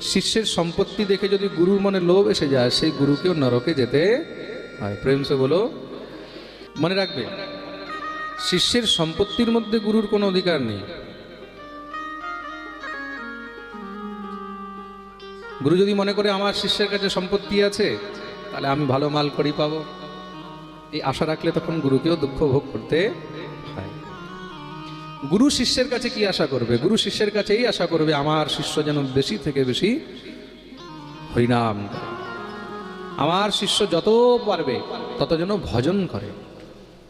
শিষ্যের সম্পত্তি দেখে যদি গুরুর মনে লোভ এসে যায়, সেই গুরুকেও নরকে যেতে হয়। প্রেম সে বলো, মনে রাখবে, শিষ্যের সম্পত্তির মধ্যে গুরুর কোনো অধিকার নেই। গুরু যদি মনে করে আমার শিষ্যের কাছে সম্পত্তি আছে, তাহলে আমি ভালো মাল করি পাবো। এই আশা রাখলে তখন গুরুকেও দুঃখ ভোগ করতে হয়। গুরু শিষ্যের কাছে কি আশা করবে? গুরু শিষ্যের কাছে এই আশা করবে আমার শিষ্য যেন বেশি থেকে বেশি হরিনাম আমার শিষ্য যত পারবে, তত যেন ভজন করে।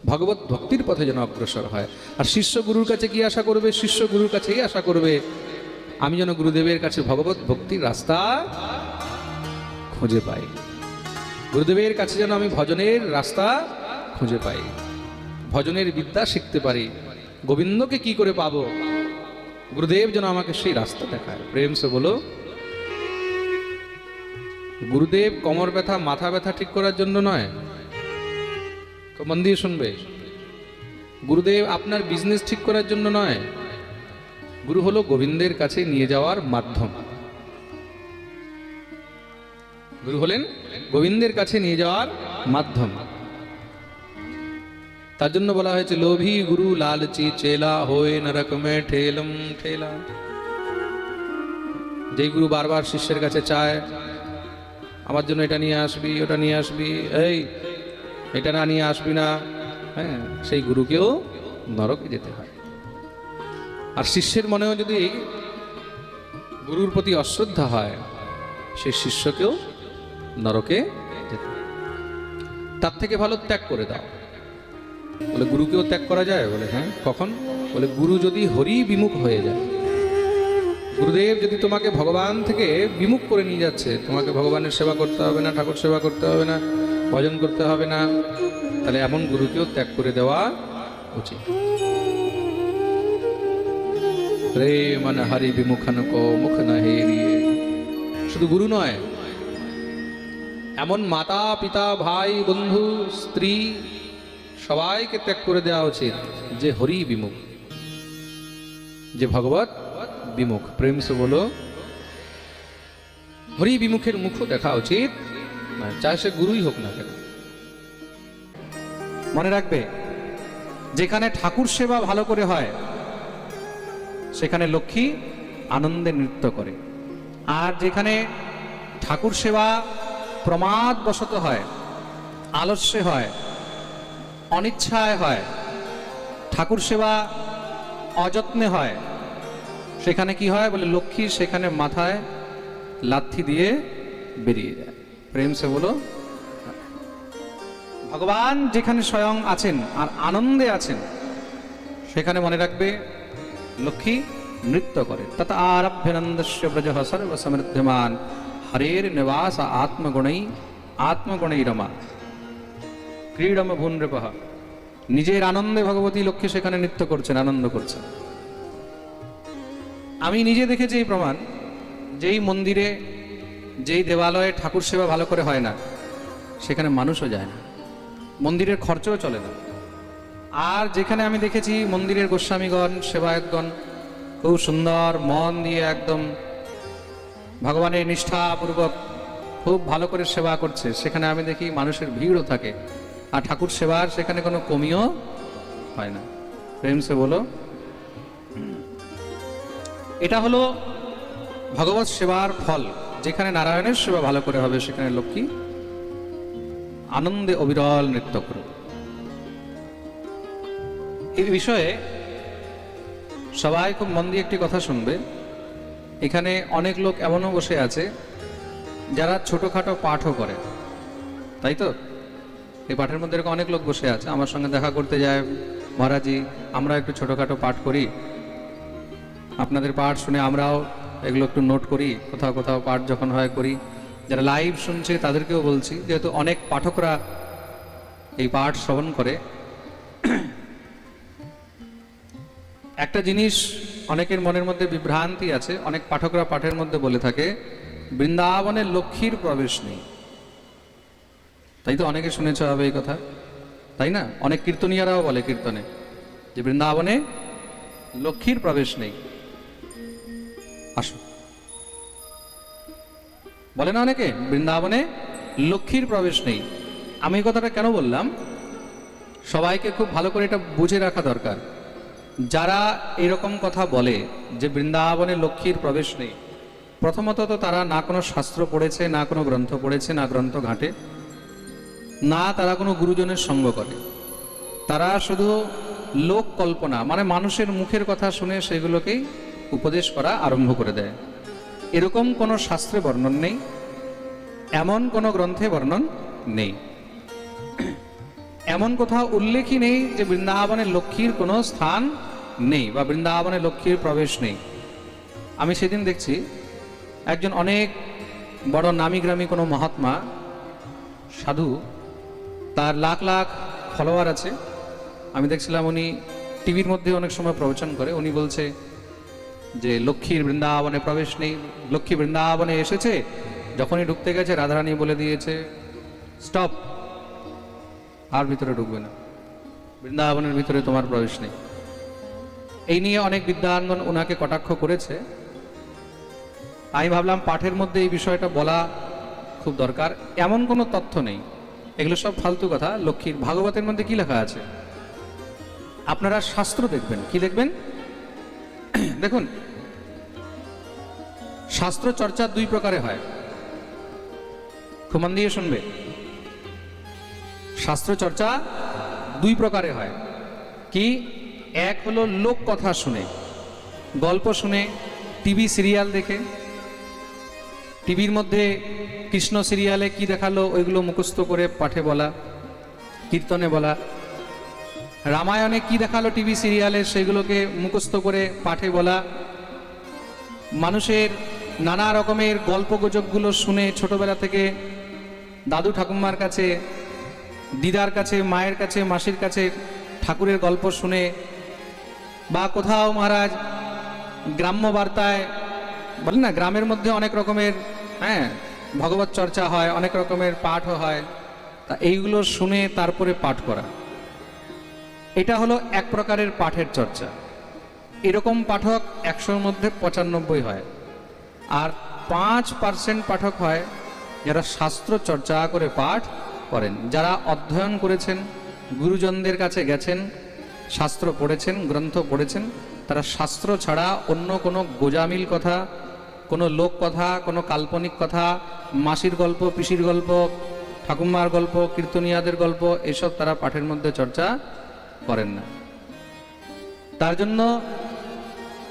ভগবত ভক্তির পথে যেন অগ্রসর হয়। আর শিষ্য গুরুর কাছে কি আশা করবে? শিষ্য গুরুর কাছেই আশা করবে, আমি যেন গুরুদেবের কাছে ভগবত ভক্তির রাস্তা খুঁজে পাই। গুরুদেবের কাছে যেন আমি ভজনের রাস্তা খুঁজে পাই। ভজনের বিদ্যা শিখতে পারি। গোবিন্দকে কি করে পাবো? গুরুদেব যেন আমাকে সেই রাস্তা দেখায়। প্রেম সে বলো, গুরুদেব কোমর ব্যথা, মাথা ব্যথা ঠিক করার জন্য নয়। তো মন দিয়ে শুনবে, গুরুদেব আপনার বিজনেস ঠিক করার জন্য নয়। গুরু হলো গোবিন্দের কাছে নিয়ে যাওয়ার মাধ্যম। গুরু হলেন গোবিন্দের কাছে নিয়ে যাওয়ার মাধ্যম। তার জন্য বলা হয়েছে, লোভী গুরু লালচি চেলা হয়ে নরক মে ঠেলম ঠেলা। যেই গুরু বারবার শিষ্যের কাছে চায়, আমার জন্য এটা নিয়ে আসবি, ওটা নিয়ে আসবি। এই, এটা না নিয়ে আসবি না। হ্যাঁ সেই গুরুকেও নরকে যেতে হয়। আর শিষ্যের মনেও যদি গুরুর প্রতি অশ্রদ্ধা হয় সে শিষ্যকেও নরকে যেতে। তার থেকে ভালো ত্যাগ করে দাও। বলে, গুরুকেও ত্যাগ করা যায়? বলে হ্যাঁ। কখন? বলে, গুরু যদি হরি বিমুখ হয়ে যায়। গুরুদেব, যদি তোমাকে ভগবান থেকে বিমুখ করে নিয়ে যাচ্ছে, তোমাকে ভগবানের সেবা করতে হবে না, ঠাকুর সেবা করতে হবে না, ভজন করতে হবে না, তাহলে এমন গুরুকেও ত্যাগ করে দেওয়া উচিত। রে মন হরি বিমুখন মুখ না হেরিয়ে। শুধু গুরু নয়, এমন মাতা, পিতা, ভাই, বন্ধু, স্ত্রী সবাইকে ত্যাগ করে দেওয়া উচিত যে হরি বিমুখ যে ভগবত বিমুখ। প্রেম সে বলো হরি বিমুখের মুখও দেখা উচিত না, চাহে সে গুরুই হোক না কেন। মনে রাখবে যেখানে ঠাকুর সেবা ভালো করে হয় সেখানে লক্ষ্মী আনন্দে নৃত্য করে। আর যেখানে ঠাকুর সেবা প্রমাদ বশত হয় আলস্য হয় অনিচ্ছায় হয়। ঠাকুর সেবা অযত্নে হয়। সেখানে কি হয় বলে লক্ষ্মী সেখানে মাথায় লাথি দিয়ে বেরিয়ে যায়। প্রেম সে বলো, ভগবান যেখানে স্বয়ং আছেন আর আনন্দে আছেন, সেখানে মনে রাখবে লক্ষ্মী নৃত্য করে। তত আরভ্যনন্দস্য ব্রজ সর্ব সর্বসমৃদ্ধমান হরের নিবাস আত্মগুণই আত্মগুণই রমা। ক্রীড়ম ভূনৃপহ নিজের আনন্দে ভগবতী লক্ষ্মী সেখানে নৃত্য করছেন, আনন্দ করছেন। আমি নিজে দেখেছি এই প্রমাণ, যেই মন্দিরে, যেই দেবালয়ে ঠাকুর সেবা ভালো করে হয় না, সেখানে মানুষও যায় না। মন্দিরের খরচও চলে না। আর যেখানে আমি দেখেছি মন্দিরের গোস্বামীগণ, সেবায়কগণ, খুব সুন্দর মন দিয়ে একদম ভগবানের নিষ্ঠাপূর্বক খুব ভালো করে সেবা করছে। সেখানে আমি দেখি মানুষের ভিড়ও থাকে। আর ঠাকুর সেবার সেখানে কোনো কমিও হয় না। প্রেম সে বলো। এটা হলো ভগবত সেবার ফল। যেখানে নারায়ণের সেবা ভালো করে হবে, সেখানে লক্ষ্মী আনন্দে অবিরল নৃত্য করবে এই বিষয়ে সবাই খুব মন দিয়ে একটি কথা শুনবে। এখানে অনেক লোক এমনও বসে আছে যারা ছোটোখাটো পাঠও করে। তাই তো? এই পাঠের মধ্যে এরকম অনেক লোক বসে আছে। আমার সঙ্গে দেখা করতে যায় মহারাজি, আমরা একটু ছোটোখাটো পাঠ করি। আপনাদের পাঠ শুনে আমরাও এগুলো একটু নোট করি, কোথাও কোথাও পাঠ যখন হয় করি। যারা লাইভ শুনছে তাদেরকেও বলছি, যেহেতু অনেক পাঠকরা এই পাঠ শ্রবণ করে। একটা জিনিস অনেকের মনের মধ্যে বিভ্রান্তি আছে, অনেক পাঠকরা পাঠের মধ্যে বলে থাকে, বৃন্দাবনে লক্ষ্মীর প্রবেশ নেই। তাই তো অনেকে শুনেছ হবে এই কথা। তাই না? অনেক কীর্তনীয়ারাও বলে কীর্তনে যে বৃন্দাবনে লক্ষ্মীর প্রবেশ নেই। আসো। বলে না অনেকে? বৃন্দাবনে লক্ষ্মীর প্রবেশ নেই। আমি এই কথাটা কেন বললাম? সবাইকে খুব ভালো করে এটা বুঝে রাখা দরকার। যারা এরকম কথা বলে যে বৃন্দাবনে লক্ষ্মীর প্রবেশ নেই, প্রথমত তো তারা না কোনো শাস্ত্র পড়েছে, না কোনো গ্রন্থ পড়েছে, না গ্রন্থ ঘাটে। না, তারা কোনো গুরুজনের সঙ্গ করে। তারা শুধু লোক কল্পনা মানে মানুষের মুখের কথা শুনে সেগুলোকেই উপদেশ করা আরম্ভ করে দেয়। এরকম কোনো শাস্ত্রে বর্ণন নেই, এমন কোনো গ্রন্থে বর্ণন নেই। এমন কোথাও উল্লেখই নেই যে বৃন্দাবনে লক্ষ্মীর কোনো স্থান নেই বা বৃন্দাবনে লক্ষ্মীর প্রবেশ নেই। আমি সেদিন দেখছি, একজন অনেক বড় নামি গ্রামী কোনো মহাত্মা, সাধু তার লাখ লাখ ফলোয়ার আছে। আমি দেখছিলাম উনি টিভির মধ্যে অনেক সময় প্রবচন করে। উনি বলছে যে, লক্ষ্মীর বৃন্দাবনে প্রবেশ নেই। লক্ষ্মী বৃন্দাবনে এসেছে। যখনই ঢুকতে গেছে, রাধারানী বলে দিয়েছে, স্টপ, আর ভিতরে ঢুকবে না। বৃন্দাবনের ভিতরে তোমার প্রবেশ নেই। এই নিয়ে অনেক বিদ্যাঙ্গন ওনাকে কটাক্ষ করেছে। আমি ভাবলাম পাঠের মধ্যে এই বিষয়টা বলা খুব দরকার। এমন কোনো তথ্য নেই। এগুলো সব ফালতু কথা। লক্ষ্মীর ভাগবতের মধ্যে কি লেখা আছে? আপনারা শাস্ত্র দেখবেন। কি দেখবেন? দেখুন। শাস্ত্র চর্চা দুই প্রকারে হয়। খুব মন দিয়ে শুনবে। শাস্ত্র চর্চা দুই প্রকারে হয়। কি? এক হলো লোক কথা শুনে, গল্প শুনে, টিভি সিরিয়াল দেখে টিভির মধ্যে কৃষ্ণ সিরিয়ালে কি দেখাল, ওইগুলো মুখস্থ করে পাঠে বলা, কীর্তনে বলা। রামায়ণে কি দেখাল টিভি সিরিয়ালে, সেগুলোকে মুখস্থ করে পাঠে বলা। মানুষের নানা রকমের গল্প গুজবগুলো শুনে ছোটবেলা থেকে দাদু ঠাকুমার কাছে, দিদার কাছে, মায়ের কাছে, মাসির কাছে ঠাকুরের গল্প শুনে বা কোথাও মহারাজ গ্রাম্য বার্তায়, বলেন না, গ্রামের মধ্যে অনেক রকমের হ্যাঁ ভগবত চর্চা হয়, অনেক রকমের পাঠও হয়। তা এইগুলো শুনে তারপরে পাঠ করা। এটা হলো এক প্রকারের পাঠের চর্চা। এরকম পাঠক একশোর মধ্যে পঁচানব্বই হয়। আর পাঁচ পার্সেন্ট পাঠক হয় যারা শাস্ত্র চর্চা করে পাঠ করেন, যারা অধ্যয়ন করেছেন, গুরুজনদের কাছে গেছেন, শাস্ত্র পড়েছেন, গ্রন্থ পড়েছেন, তারা শাস্ত্র ছাড়া অন্য কোনো গোজামিল কথা কোনো লোক কথা, কোনো কাল্পনিক কথা, মাসির গল্প, পিসির গল্প, ঠাকুমার গল্প, কীর্তনিয়াদের গল্প, এসব তারা পাঠের মধ্যে চর্চা করেন না। তার জন্য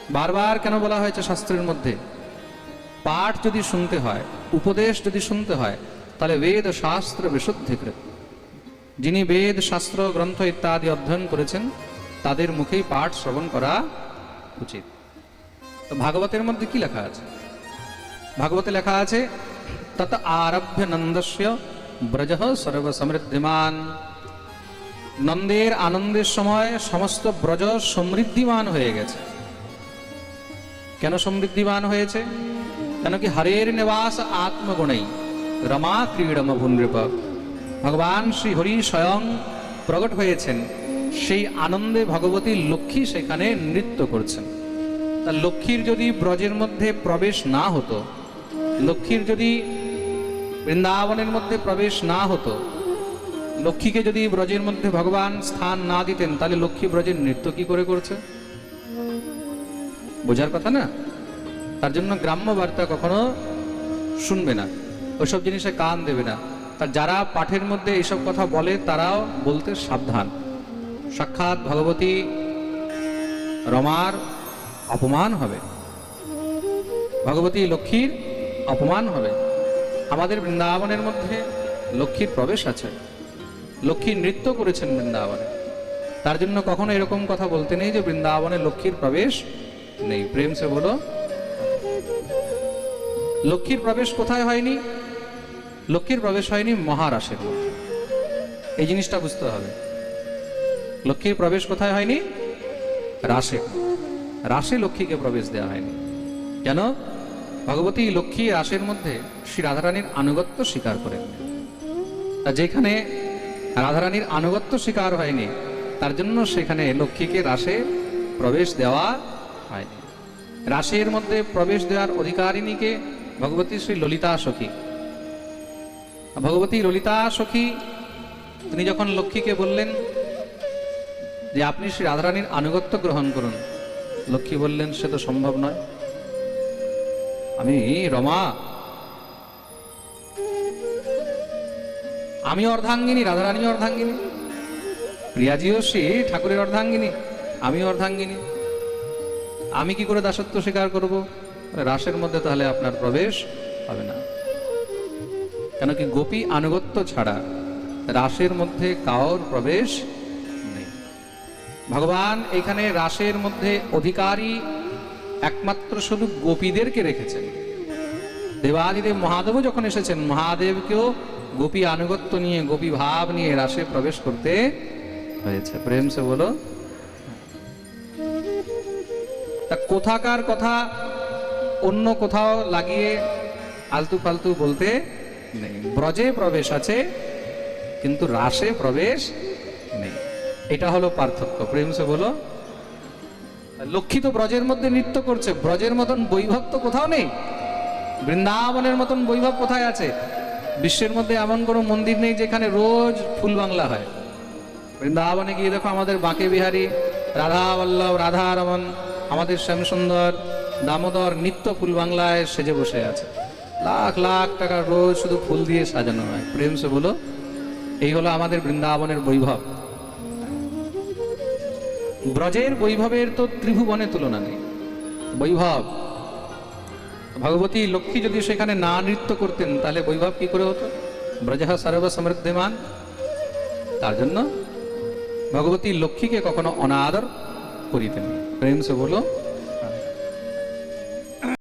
বারবার কেন বলা হয়েছে শাস্ত্রের মধ্যে? পাঠ যদি শুনতে হয়, উপদেশ যদি শুনতে হয়, তাহলে বেদ, শাস্ত্র বিশুদ্ধিকৃত যিনি বেদ, শাস্ত্র, গ্রন্থ ইত্যাদি অধ্যয়ন করেছেন, তাদের মুখেই পাঠ শ্রবণ করা উচিত। তো ভাগবতের মধ্যে কি লেখা আছে? ভাগবতে লেখা আছে তত আরভ্য নন্দস্য ব্রজ সর্বসমৃদ্ধিমান নন্দের আনন্দের সময় সমস্ত ব্রজ সমৃদ্ধিমান হয়ে গেছে কেন সমৃদ্ধিমান হয়েছে কেন কি হরের নিবাস আত্মগুণেই রমা ক্রীড়ম ভূনৃপ ভগবান শ্রী হরি স্বয়ং প্রকট হয়েছেন সেই আনন্দে ভগবতী লক্ষ্মী সেখানে নৃত্য করছেন। তা লক্ষ্মীর যদি ব্রজের মধ্যে প্রবেশ না হতো লক্ষ্মীর যদি বৃন্দাবনের মধ্যে প্রবেশ না হতো, লক্ষ্মীকে যদি ব্রজের মধ্যে ভগবান স্থান না দিতেন, তাহলে লক্ষ্মী ব্রজের নৃত্য কি করে করছে? বোঝার কথা না? তার জন্য গ্রাম্য বার্তা কখনো শুনবে না। ওইসব জিনিসে কান দেবে না। তার যারা পাঠের মধ্যে এইসব কথা বলে, তারাও বলতে সাবধান। সাক্ষাৎ ভগবতী রমার অপমান হবে। ভগবতী লক্ষ্মীর অপমান হবে। আমাদের বৃন্দাবনের মধ্যে লক্ষ্মীর প্রবেশ আছে। লক্ষ্মী নৃত্য করেছেন বৃন্দাবনে। তার জন্য কখনো এরকম কথা বলতে নেই যে বৃন্দাবনে লক্ষ্মীর প্রবেশ নেই। প্রেম সে বলো। লক্ষ্মীর প্রবেশ কোথায় হয়নি? লক্ষ্মীর প্রবেশ হয়নি মহারাসের মধ্যে। এই জিনিসটা বুঝতে হবে। লক্ষ্মীর প্রবেশ কোথায় হয়নি? রাসে। রাসে লক্ষ্মীকে প্রবেশ দেওয়া হয়নি। কেন? ভগবতী লক্ষ্মী রাসের মধ্যে শ্রী রাধারানীর আনুগত্য স্বীকার করেন। তা যেখানে রাধারানীর আনুগত্য স্বীকার হয়নি, তার জন্য সেখানে লক্ষ্মীকে রাসে প্রবেশ দেওয়া হয়নি। রাসের মধ্যে প্রবেশ দেওয়ার অধিকারিণীকে ভগবতী শ্রী ললিতা সখী। ভগবতী ললিতা সখী, তিনি যখন লক্ষ্মীকে বললেন যে, আপনি শ্রী রাধারানীর আনুগত্য গ্রহণ করুন। লক্ষ্মী বললেন, সে তো সম্ভব নয়। আমি রমা। আমি অর্ধাঙ্গিনী, রাধারানী অর্ধাঙ্গিনী। প্রিয়াজিও শ্রী ঠাকুরের অর্ধাঙ্গিনী আমি অর্ধাঙ্গিনী। আমি কি করে দাসত্ব স্বীকার করব? রাসের মধ্যে তাহলে আপনার প্রবেশ হবে না। কেন কি গোপী আনুগত্য ছাড়া রাসের মধ্যে কাউর প্রবেশ নেই। ভগবান এখানে রাসের মধ্যে অধিকারী একমাত্র শুধু গোপীদেরকে রেখেছেন। দেবাদিদেব মহাদেবও যখন এসেছেন, মহাদেবকেও গোপী আনুগত্য নিয়ে, গোপী ভাব নিয়ে রাসে প্রবেশ করতে হয়েছে। প্রেম সে বলো, তা কোথাকার কথা অন্য কোথাও লাগিয়ে আলতু ফালতু বলতে নেই। ব্রজে প্রবেশ আছে, কিন্তু রাসে প্রবেশ নেই। এটা হলো পার্থক্য। প্রেম সে বলো লক্ষ্মী তো ব্রজের মধ্যে নৃত্য করছে। ব্রজের মতন বৈভব তো কোথাও নেই। বৃন্দাবনের মতন বৈভব কোথায় আছে? বিশ্বের মধ্যে এমন কোনো মন্দির নেই যেখানে রোজ ফুল বাংলা হয়। বৃন্দাবনে গিয়ে দেখো আমাদের বাঁকে বিহারী রাধা বল্লভ রাধা রমন আমাদের শ্যামসুন্দর, দামোদর নিত্য ফুল বাংলায় সেজে বসে আছে। লাখ লাখ টাকা রোজ শুধু ফুল দিয়ে সাজানো হয়। প্রেম সে বলো, এই হলো আমাদের বৃন্দাবনের বৈভব। ব্রজের বৈভবের তো ত্রিভুবনে তুলনা নেই। বৈভব, ভগবতী লক্ষ্মী যদি সেখানে না নৃত্য করতেন, তাহলে বৈভব কি করে হতো? ব্রজহ সর্ব সমৃদ্ধিমান তার জন্য ভগবতী লক্ষ্মীকে কখনো অনাদর করিতেন প্রেম সে বলো